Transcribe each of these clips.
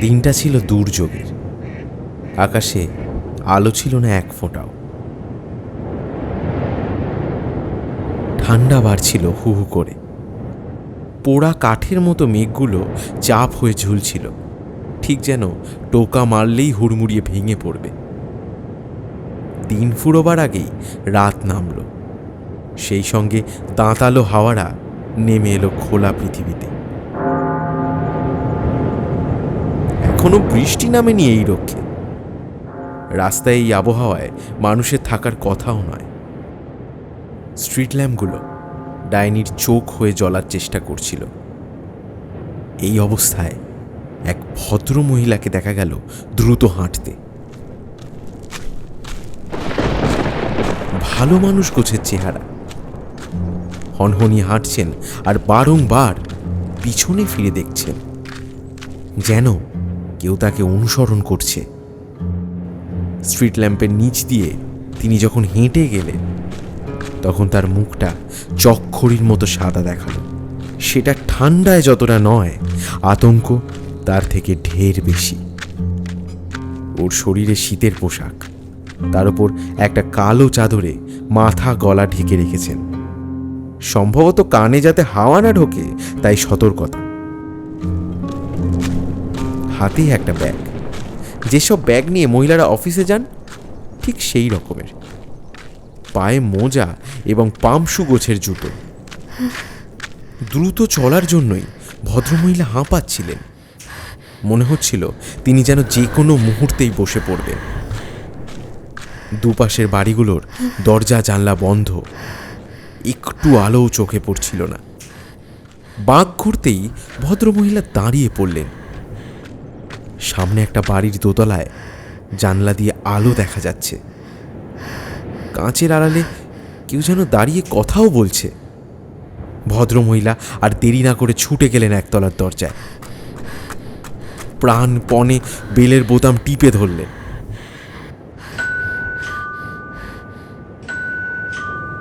দিনটা ছিল দুর্যোগের। আকাশে আলো ছিল না এক ফোঁটাও। ঠান্ডা বাড়ছিল হু হু করে। পোড়া কাঠের মতো মেঘগুলো চাপ হয়ে ঝুলছিল। ঠিক যেন টোকা মারলেই হুড়মুড়িয়ে ভেঙে পড়বে। দিন ফুরোবার আগেই রাত নামল। সেই সঙ্গে তাঁতালো হাওয়ারা নেমে এলো খোলা পৃথিবীতে। এখনও বৃষ্টি নামেনি এই রক্ষে। রাস্তায় এই আবহাওয়ায় মানুষের থাকার কথাও নয়। স্ট্রিট ল্যাম্পগুলো ডাইনির চোখ হয়ে জ্বলার চেষ্টা করছিল। এই অবস্থায় এক ভদ্র মহিলাকে দেখা গেল দ্রুত হাঁটতে। ভালো মানুষ গোছের চেহারা। হনহনি হাঁটছেন আর বারংবার পিছনে ফিরে দেখছেন। যেন কেউ তাকে অনুসরণ করছে। স্ট্রিট ল্যাম্পের নিচ দিয়ে তিনি যখন হেঁটে গেলেন, তখন তার মুখটা চক্ষরির মতো সাদা দেখাল। সেটা ঠান্ডায় যতটা নয়, আতঙ্ক তার থেকে ঢের বেশি। ওর শরীরে শীতের পোশাক, তার উপর একটা কালো চাদরে মাথা গলা ঢেকে রেখেছেন। সম্ভবত কানে যাতে হাওয়া না ঢোকে, তাই সতর্কতা। হাতে একটা ব্যাগ। যেসব ব্যাগ নিয়ে মহিলারা অফিসে যান, ঠিক সেই রকমের। পায়ে মোজা এবং পামশু গোছের জুতো। দ্রুত চলার জন্যই ভদ্রমহিলা হাঁপাচ্ছিলেন। মনে হচ্ছিল তিনি যেন যে কোনো মুহূর্তেই বসে পড়বেন। দুপাশের বাড়িগুলোর দরজা, জানলা বন্ধ। একটু আলোও চোখে পড়ছিল না। বাঘ ঘুরতেই ভদ্রমহিলা দাঁড়িয়ে পড়লেন। সামনে একটা বাড়ির দোতলায় জানলা দিয়ে আলো দেখা যাচ্ছে। কাঁচের আড়ালে কেউ যেন দাঁড়িয়ে কথাও বলছে। ভদ্রমহিলা আর দেরি না করে ছুটে গেলেন একতলার দরজায়। প্রাণপণে বেলের বোতাম টিপে ধরলেন।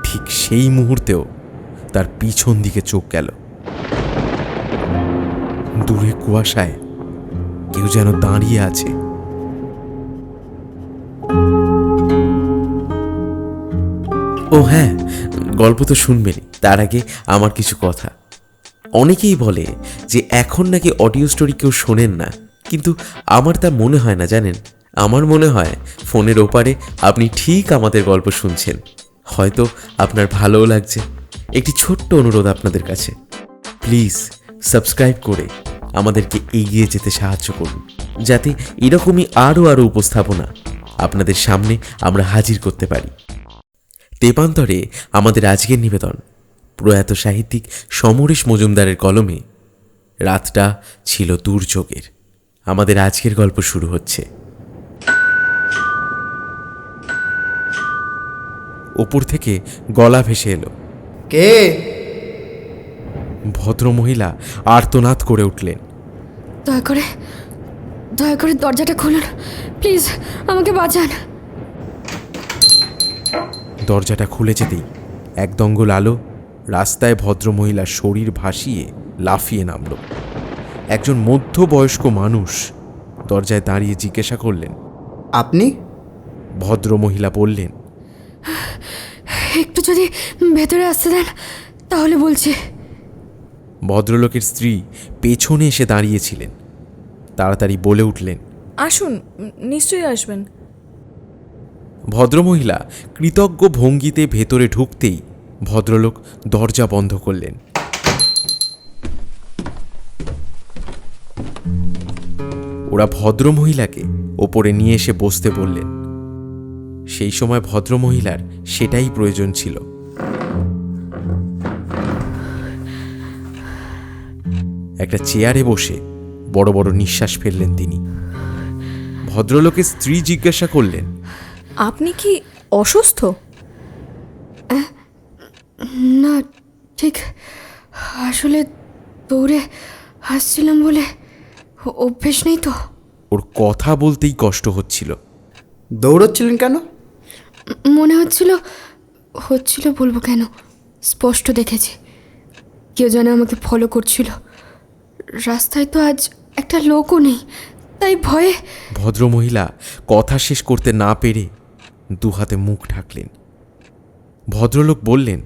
ঠিক সেই মুহূর্তেও তার পিছন দিকে চোখ গেল। দূরে কুয়াশায় কেউ যেন দাঁড়িয়ে আছে। ও হ্যাঁ গল্প তো শুনবেনই। তার আগে আমার কিছু কথা। অনেকেই বলে যে এখন নাকি অডিও স্টোরি কেউ শোনেন না, কিন্তু আমার তা মনে হয় না, জানেন? আমার মনে হয় ফোনের ওপারে আপনি ঠিক আমাদের গল্প শুনছেন। হয়তো আপনার ভালোও লাগছে। একটি ছোট্ট অনুরোধ আপনাদের কাছে। প্লিজ সাবস্ক্রাইব করে আমাদেরকে এগিয়ে যেতে সাহায্য করুন যাতে এরকমই আরও আরও উপস্থাপনা আপনাদের সামনে আমরা হাজির করতে পারি। তেপান্তরে আমাদের আজকের নিবেদন প্রয়াত সাহিত্যিক সমরেশ মজুমদারের কলমে রাতটা ছিল দুর্যোগের। আমাদের আজকের গল্প শুরু হচ্ছে। ওপর থেকে গলা ভেসে এলো। কে? ভদ্রমহিলা আর্তনাদ করে উঠলেন। দয়া করে দয়া করে দরজাটা খুলুন। প্লিজ আমাকে বাঁচান। দরজাটা খুলে যেতেই এক দঙ্গল আলো রাস্তায় ভদ্রমহিলার শরীর ভাসিয়ে লাফিয়ে নামল। একজন মধ্যবয়স্ক মানুষ দরজায় দাঁড়িয়ে জিজ্ঞাসা করলেন আপনি? ভদ্রমহিলা বললেন একটু যদি ভেতরে আসতে দেন তাহলে বলছি। ভদ্রলোকের স্ত্রী পেছনে এসে দাঁড়িয়েছিলেন। তাড়াতাড়ি বলে উঠলেন আসুন নিশ্চয়ই আসবেন। ভদ্রমহিলা কৃতজ্ঞ ভঙ্গিতে ভেতরে ঢুকতেই ভদ্রলোক দরজা বন্ধ করলেন। ওরা ভদ্রমহিলাকে ওপরে নিয়ে এসে বসতে বললেন। সেই সময় ভদ্রমহিলার সেটাই প্রয়োজন ছিল। একটা চেয়ারে বসে বড় বড় নিঃশ্বাস ফেললেন তিনি। ভদ্রলোকের স্ত্রী জিজ্ঞাসা করলেন আপনি কি অসুস্থ? না ঠিক আসলে দৌড়ে হাসছিলাম বলে অভ্যেস নেই তো। ওর কথা বলতেই কষ্ট হচ্ছিল। দৌড়চ্ছিলেন কেন? মনে হচ্ছিল হচ্ছিল বলব কেন স্পষ্ট দেখেছি। কেউ যেন আমাকে ফলো করছিল। রাস্তায় তো আজ একটা লোকও নেই তাই ভয়ে ভদ্রমহিলা কথা শেষ করতে না পেরে দু হাতে মুখ ঢাকলেন। ভদ্রলোক বললেন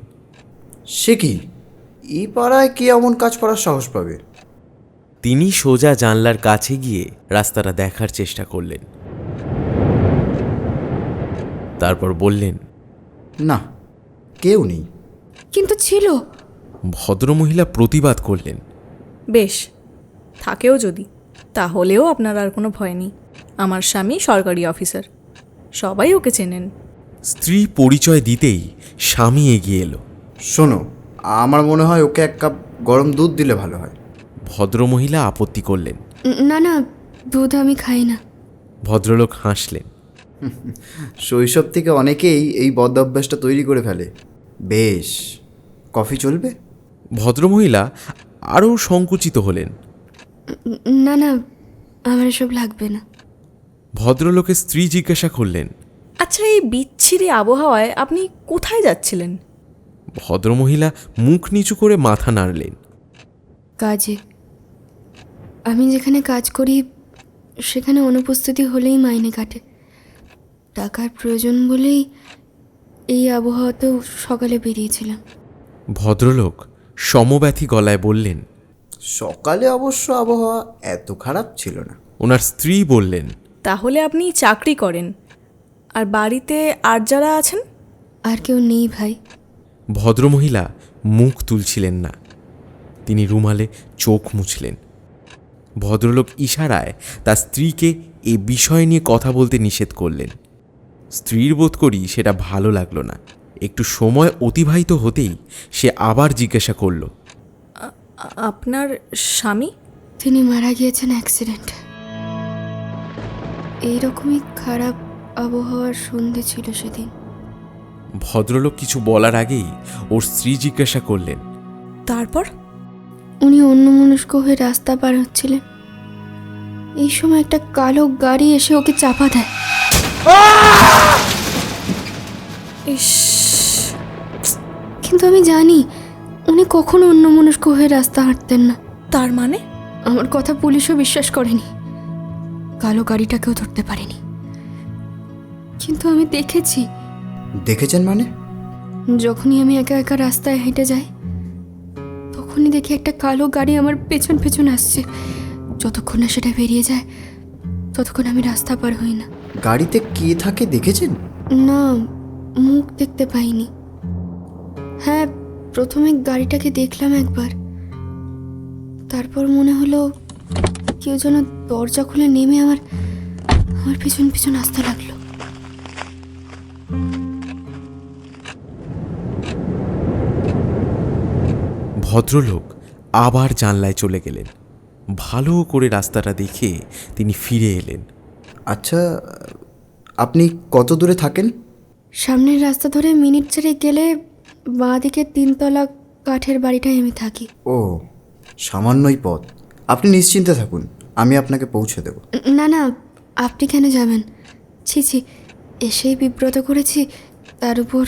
সে কি? এই পাড়ায় কে এমন কাজ করার সাহস পাবে? তিনি সোজা জানলার কাছে গিয়ে রাস্তাটা দেখার চেষ্টা করলেন। তারপর বললেন না কেউ নেই। কিন্তু ছিল। ভদ্রমহিলা প্রতিবাদ করলেন। বেশ থাকেও যদি তাহলেও আপনার আর কোনো ভয় নেই। আমার স্বামী সরকারি অফিসার। সবাই ওকে চেনেন। স্ত্রী পরিচয় দিতেই স্বামী এগিয়ে এলো। শোনো আমার মনে হয় ওকে এক কাপ গরম দুধ দিলে ভালো হয়। ভদ্রমহিলা আপত্তি করলেন। না না দুধ আমি খাই না। ভদ্রলোক হাসলেন। শৈশব থেকে অনেকেই এই বদ অভ্যাসটা তৈরি করে ফেলে। বেশ কফি চলবে? ভদ্রমহিলা আরও সংকুচিত হলেন। না না আমার এসব লাগবে না। ভদ্রলোকের স্ত্রী জিজ্ঞাসা করলেন আচ্ছা এই বিচ্ছিরি আবহাওয়ায় আপনি কোথায় যাচ্ছিলেন? ভদ্রমহিলা মুখ নিচু করে মাথা নাড়লেন। কাজে। আমি যেখানে কাজ করি সেখানে অনুপস্থিতি হলেই মাইনে কাটে। টাকার প্রয়োজন বলেই এই আবহাওয়াতেও সকালে বেরিয়েছিলাম। ভদ্রলোক সমব্যথী গলায় বললেন সকালে অবশ্য আবহাওয়া এত খারাপ ছিল না। ওনার স্ত্রী বললেন তাহলে আপনি চাকরি করেন। আর বাড়িতে আর যারা আছেন? আর কেউ নেই ভাই। ভদ্রমহিলা মুখ তুলছিলেন না। তিনি রুমালে চোখ মুছলেন। ভদ্রলোক ইশারায় তার স্ত্রীকে এ বিষয় নিয়ে কথা বলতে নিষেধ করলেন। স্ত্রীর বোধ করি সেটা ভালো লাগল না। একটু সময় অতিবাহিত হতেই সে আবার জিজ্ঞাসা করল আপনার স্বামী? তিনি মারা গিয়েছেন অ্যাক্সিডেন্টে এইরকমই খারাপ আবহাওয়ার সন্ধে ছিল সেদিন। ভদ্রলোক কিছু বলার আগেই ওর স্ত্রী জিজ্ঞাসা করলেন। তারপর? উনি অন্যমনস্ক হয়ে রাস্তা পার হচ্ছিলেন। এই সময় একটা কালো গাড়ি এসে ওকে চাপা দেয়। ইস! কিন্তু আমি জানি উনি কখনো অন্যমনস্ক হয়ে রাস্তা হাঁটতেন না। তার মানে? আমার কথা পুলিশও বিশ্বাস করেনি। কালো গাড়িটাকেও ধরতে পারেনি। কিন্তু আমি দেখেছি। দেখেছেন মানে? যখনই আমি একা একা রাস্তায় হেঁটে যাই তখনই দেখি একটা কালো গাড়ি আমার পেছন পেছন আসছে। যতক্ষণ না সেটা বেরিয়ে যায় ততক্ষণ আমি রাস্তা পার হই না। গাড়িতে কে থাকে দেখেছেন? না মুখ দেখতে পাইনি। হ্যাঁ প্রথমে গাড়িটাকে দেখলাম একবার। তারপর মনে হলো কেউ যেন দরজা খুলে নেমে আমার আমার পিছন পিছন আসতে লাগল। ভদ্রলোক আবার জানলায় চলে গেলেন। ভালো করে রাস্তাটা দেখে তিনি ফিরে এলেন। আচ্ছা আপনি কত দূরে থাকেন? সামনের রাস্তা ধরে মিনিট চারে গেলে বাঁ দিকের তিনতলা কাঠের বাড়িটায় আমি থাকি। ও সামান্যই পথ। আপনি নিশ্চিন্তে থাকুন আমি আপনাকে পৌঁছে দেব। না না আপনি কেন যাবেন? ছি ছি এসেই বিব্রত করেছি তার উপর।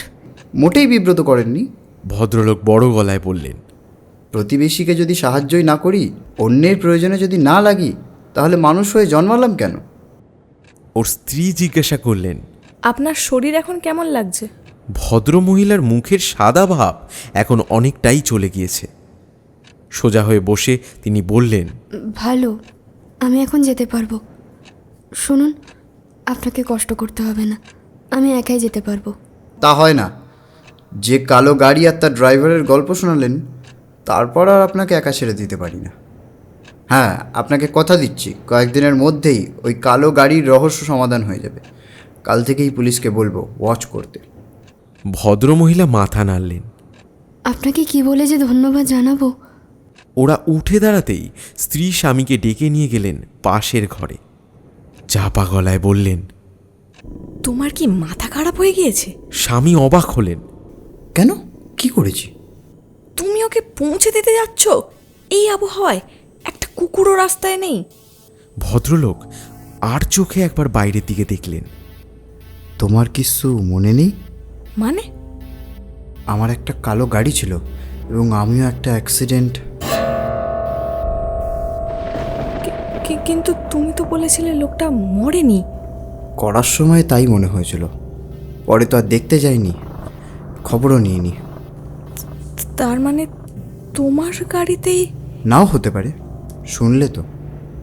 মোটেই বিব্রত করেননি। ভদ্রলোক বড় গলায় বললেন প্রতিবেশীকে যদি সাহায্যই না করি অন্যের প্রয়োজনে যদি না লাগি তাহলে মানুষ হয়ে জন্মালাম কেন? ওর স্ত্রী জিজ্ঞাসা করলেন আপনার শরীর এখন কেমন লাগছে? ভদ্রমহিলার মুখের সাদা ভাব এখন অনেকটাই চলে গিয়েছে। সোজা হয়ে বসে তিনি বললেন ভালো আমি এখন যেতে পারব। শুনুন আপনাকে কষ্ট করতে হবে না আমি একাই যেতে পারব। তা হয় না। যে কালো গাড়ি আর তার ড্রাইভারের গল্প শোনালেন তারপর আর আপনাকে একা ছেড়ে দিতে পারি না। হ্যাঁ আপনাকে কথা দিচ্ছি কয়েকদিনের মধ্যেই ওই কালো গাড়ির রহস্য সমাধান হয়ে যাবে। কাল থেকেই পুলিশকে বলব ওয়াচ করতে। ভদ্রমহিলা মাথা নাড়লেন। আপনাকে কি বলে যে ধন্যবাদ জানাব? ওরা উঠে দাঁড়াতেই স্ত্রী স্বামীকে ডেকে নিয়ে গেলেন পাশের ঘরে। চাপা গলায় বললেন তোমার কি মাথা খারাপ হয়ে গিয়েছে? স্বামী অবাক হলেন। কেন? কি করেছি? তুমি ওকে পৌঁছে দিতে যাচ্ছ? এই আবহাওয়ায় একটা কুকুরও রাস্তায় নেই। ভদ্রলোক আর চোখে একবার বাইরের দিকে দেখলেন। তোমার কিছু মনে নেই? মানে? আমার একটা কালো গাড়ি ছিল এবং আমিও একটা অ্যাক্সিডেন্ট। কিন্তু তুমি তো বলেছিলে লোকটা মরেনি। করার সময় তাই মনে হয়েছিল। পরে তো আর দেখতে যাইনি খবরও নিইনি। তার মানে তোমার গাড়িতেই নাও হতে পারে শুনলে তো।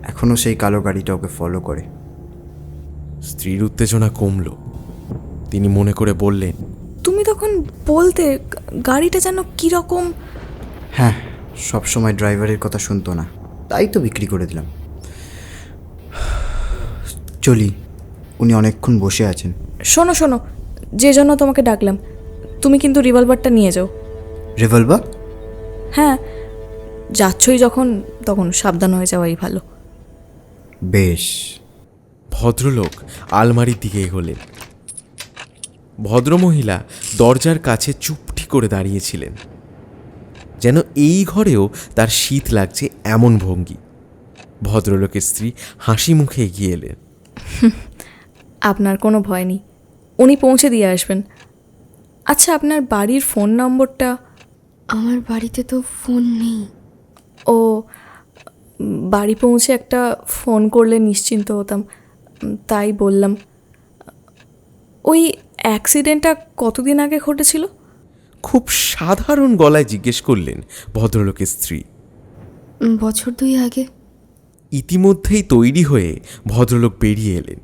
এখনও সেই কালো গাড়িটা ওকে ফলো করে। স্ত্রীর উত্তেজনা কমল। তিনি মনে করে বললেন তখন বলতে গাড়িটা যেন কীরকম? হ্যাঁ সব সময় ড্রাইভারের কথা শুনতো না। তাই তো বিক্রি করে দিলাম। চলি উনি অনেকক্ষণ বসে আছেন। শোনো শোনো যে জন্য তোমাকে ডাকলাম তুমি কিন্তু রিভলভারটা নিয়ে যাও। রিভলভার? হ্যাঁ যাচ্ছই যখন তখন সাবধান হয়ে যাওয়াই ভালো। বেশ। ভদ্রলোক আলমারির দিকে এগোলেন। ভদ্রমহিলা দরজার কাছে চুপটি করে দাঁড়িয়েছিলেন। যেন এই ঘরেও তার শীত লাগছে এমন ভঙ্গি। ভদ্রলোকের স্ত্রী হাসি মুখে এগিয়ে এলেন। আপনার কোনো ভয় নেই। উনি পৌঁছে দিয়ে আসবেন। আচ্ছা আপনার বাড়ির ফোন নম্বরটা? আমার বাড়িতে তো ফোন নেই। ও বাড়ি পৌঁছে একটা ফোন করলে নিশ্চিন্ত হতাম। তাই বললাম। ওই অ্যাক্সিডেন্টটা কতদিন আগে ঘটেছিল? খুব সাধারণ গলায় জিজ্ঞেস করলেন ভদ্রলোকের স্ত্রী। বছর দুই আগে। ইতিমধ্যেই তৈরি হয়ে ভদ্রলোক বেরিয়ে এলেন।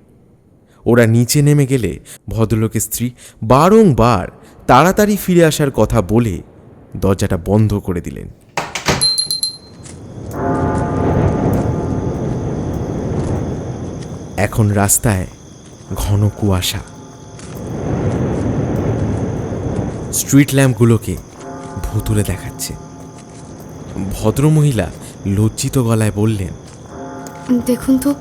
ওরা নিচে নেমে গেলে ভদ্রলোকের স্ত্রী বারংবার তাড়াতাড়ি ফিরে আসার কথা বলে দরজাটা বন্ধ করে দিলেন। এখন রাস্তায় ঘন কুয়াশা। স্ট্রিট ল্যাম্পগুলোকে ভুতুলে দেখাচ্ছে। ভদ্রমহিলা লজ্জিত গলায় বললেন দেখুন তো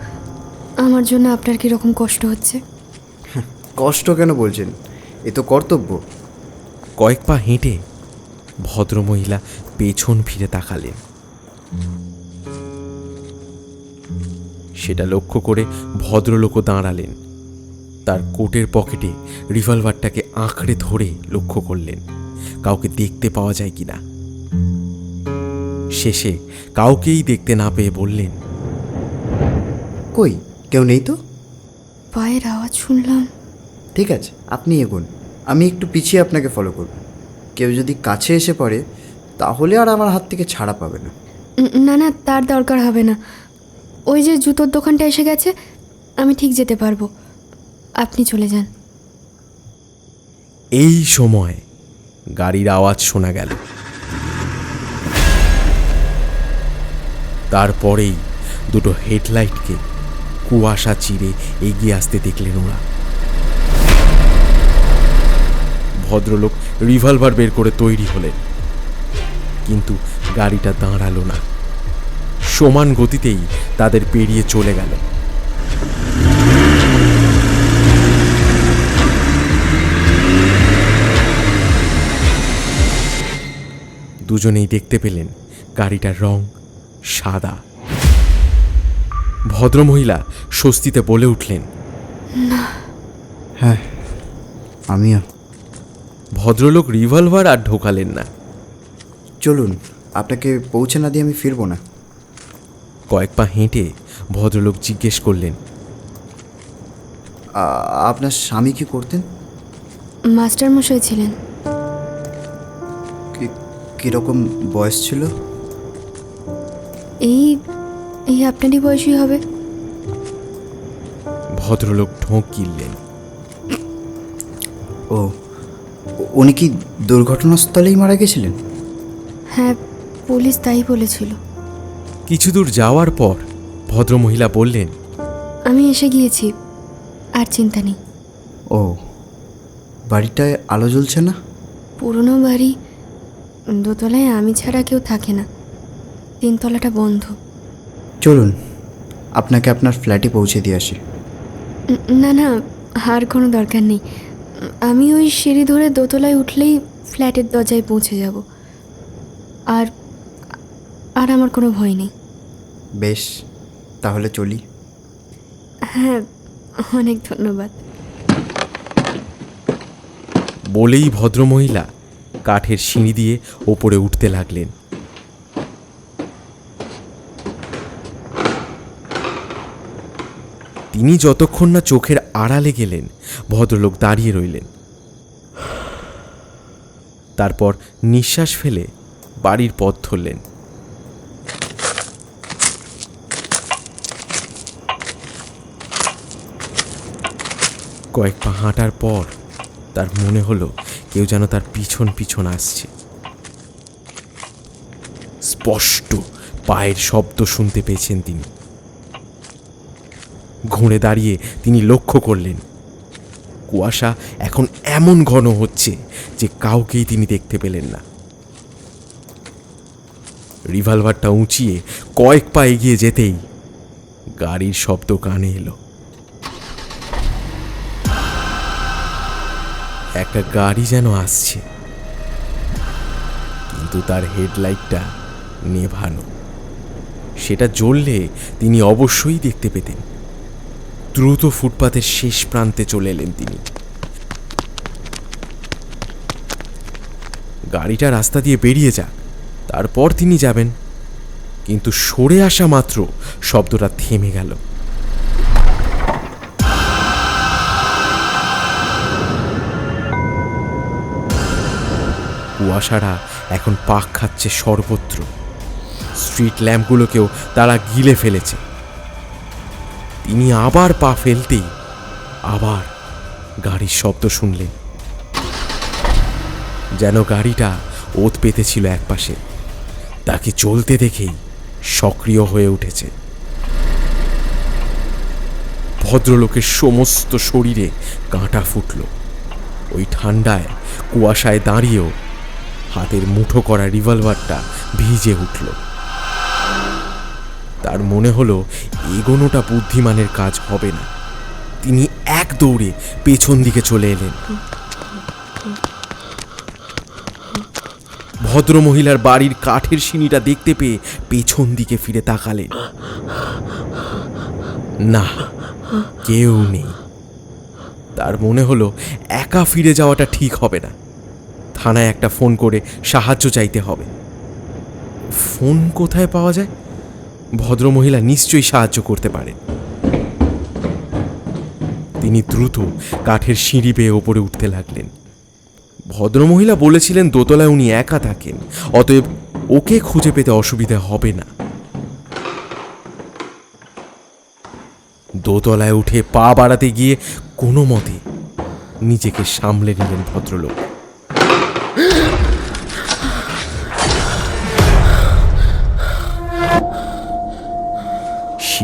আমার জন্য আপনার কীরকম কষ্ট হচ্ছে? কষ্ট কেন বলছেন? এ তো কর্তব্য। কয়েক পা হেঁটে ভদ্রমহিলা পেছন ফিরে তাকালেন। সেটা লক্ষ্য করে ভদ্রলোকও দাঁড়ালেন। তার কোটের পকেটে রিভলভারটাকে আঁকড়ে ধরে লক্ষ্য করলেন। কাউকে দেখতে পাওয়া যায় কিনা শেষে কাউকেই দেখতে না পেয়ে বললেন কই কেউ নেই তো? পায়ের আওয়াজ শুনলাম। ঠিক আছে আপনি এগোন। আমি একটু পিছিয়ে আপনাকে ফলো করব। কেউ যদি কাছে এসে পড়ে তাহলে আর আমার হাত থেকে ছাড়া পাবে না। না না তার দরকার হবে না। ওই যে জুতোর দোকানটা এসে গেছে আমি ঠিক যেতে পারব। আপনি চলে যান। এই সময় গাড়ির আওয়াজ শোনা গেল। তারপরেই দুটো হেডলাইটকে কুয়াশা চিরে এগিয়ে আসতে দেখলেন ওরা। ভদ্রলোক রিভলভার বের করে তৈরি হলেন। কিন্তু গাড়িটা দাঁড়াল না। সমান গতিতেই তাদের পেরিয়ে চলে গেল। দুজনেই দেখতে পেলেন গাড়িটার রং সাদা। ভদ্রমহিলা স্বস্তিতে বলে উঠলেন হ্যাঁ আমিও। ভদ্রলোক রিভলভার আর ঢোকালেন না। চলুন আপনাকে পৌঁছে না দিয়ে আমি ফিরবো না। কয়েক পা হেঁটে ভদ্রলোক জিজ্ঞেস করলেন আপনার স্বামী কি করতেন? মাস্টার মশাই ছিলেন। কীরকম বয়স ছিল? এই এই আপনারই বয়সই হবে। ভদ্রলোক ঢোক গিললেন ও উনি কি দুর্ঘটনাস্থলেই মারা গেছিলেন? হ্যাঁ পুলিশ তাই বলেছিল। কিছু দূর যাওয়ার পর ভদ্রমহিলা বললেন আমি এসে গিয়েছি আর চিন্তা নেই। ও বাড়িটায় আলো জ্বলছে না? পুরনো বাড়ি দোতলায় আমি ছাড়া কেউ থাকে না। তিনতলাটা বন্ধ। চলুন আপনাকে আপনার ফ্ল্যাটে পৌঁছে দিয়ে আসি। না না আর কোনো দরকার নেই। আমি ওই সিঁড়ি ধরে দোতলায় উঠলেই ফ্ল্যাটের দরজায় পৌঁছে যাব। আর আর আমার কোনো ভয় নেই। বেশ তাহলে চলি। হ্যাঁ অনেক ধন্যবাদ। বলেই ভদ্রমহিলা কাঠের সিঁড়ি দিয়ে ওপরে উঠতে লাগলেন। তিনি যতক্ষণ না চোখের আড়ালে গেলেন, ভদ্রলোক দাঁড়িয়ে রইলেন। তারপর নিঃশ্বাস ফেলে বাড়ির পথ ধরলেন। কয়েক পা হাঁটার পর তার মনে হলো কেউ যেন তার পিছন পিছন আসছে। স্পষ্ট পায়ের শব্দ শুনতে পেয়েছেন তিনি। ঘুরে দাঁড়িয়ে তিনি লক্ষ্য করলেন, কুয়াশা এখন এমন ঘন হচ্ছে যে কাউকেই তিনি দেখতে পেলেন না। রিভলভারটা উঁচিয়ে কয়েক পা এগিয়ে যেতেই গাড়ির শব্দ কানে এলো। একটা গাড়ি যেন আসছে। কিন্তু তার হেডলাইটটা নেভানো। সেটা জ্বললে তিনি অবশ্যই দেখতে পেতেন। দ্রুত ফুটপাতের শেষ প্রান্তে চলে এলেন তিনি। গাড়িটা রাস্তা দিয়ে বেরিয়ে যাক, তারপর তিনি যাবেন। কিন্তু সরে আসা মাত্র শব্দটা থেমে গেল। কুয়াশারা এখন পাক খাচ্ছে সর্বত্র। স্ট্রিট ল্যাম্পগুলোকেও তারা গিলে ফেলেছে। তিনি আবার পা ফেলতেই আবার গাড়ির শব্দ শুনলেন। যেন গাড়িটা ওত পেতেছিল একপাশে। তাকে চলতে দেখেই সক্রিয় হয়ে উঠেছে। ভদ্রলোকের সমস্ত শরীরে কাঁটা ফুটল। ওই ঠান্ডায় কুয়াশায় দাঁড়িয়েও হাতের মুঠো করা রিভলভারটা ভিজে উঠল। তার মনে হলো, এগোনোটা বুদ্ধিমানের কাজ হবে না। তিনি এক দৌড়ে পেছন দিকে চলে এলেন। ভদ্রমহিলার বাড়ির কাঠের সিঁড়িটা দেখতে পেয়ে পেছন দিকে ফিরে তাকালেন। না, কেউ নেই। তার মনে হলো, একা ফিরে যাওয়াটা ঠিক হবে না। থানায় একটা ফোন করে সাহায্য চাইতে হবে। ফোন কোথায় পাওয়া যায়? ভদ্রমহিলা নিশ্চয়ই সাহায্য করতে পারেন তিনি দ্রুত কাঠের সিঁড়ি বেয়ে ওপরে উঠতে লাগলেন। ভদ্রমহিলা বলেছিলেন, দোতলায় উনি একা থাকেন, অতএব ওকে খুঁজে পেতে অসুবিধা হবে না। দোতলায় উঠে পা বাড়াতে গিয়ে কোনো মতে নিজেকে সামলে নিলেন ভদ্রলোক।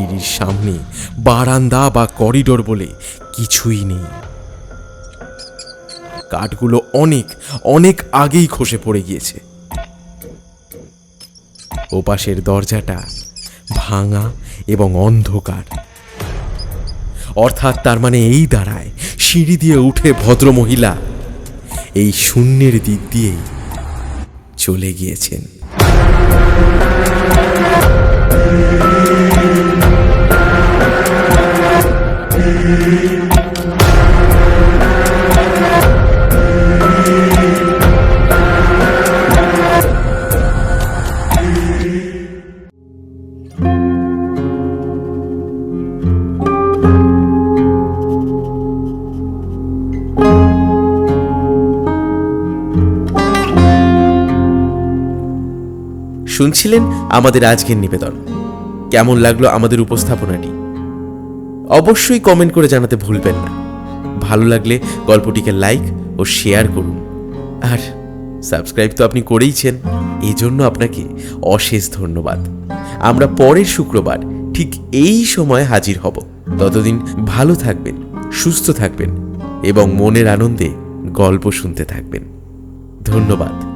সিঁড়ির সামনে, বারান্দা বা করিডোর বলে কিছুই নেই। কাঠগুলো অনেক অনেক আগেই খসে পড়ে গিয়েছে। ওপাশের দরজাটা ভাঙা এবং অন্ধকার। অর্থাৎ তার মানে এই দাঁড়ায় সিঁড়ি দিয়ে উঠে ভদ্রমহিলা এই শূন্যের দিক দিয়েই চলে গিয়েছেন। শুনছিলেন আমাদের আজকের নিবেদন। কেমন লাগল আমাদের উপস্থাপনাটি? অবশ্যই কমেন্ট করে জানাতে ভুলবেন না। ভালো লাগলে গল্পটিকে লাইক ও শেয়ার করুন। আর সাবস্ক্রাইব তো আপনি করেইছেন এই জন্য আপনাকে অশেষ ধন্যবাদ। আমরা পরের শুক্রবার ঠিক এই সময় হাজির হব। ততদিন ভালো থাকবেন, সুস্থ থাকবেন এবং মনের আনন্দে গল্প শুনতে থাকবেন। ধন্যবাদ।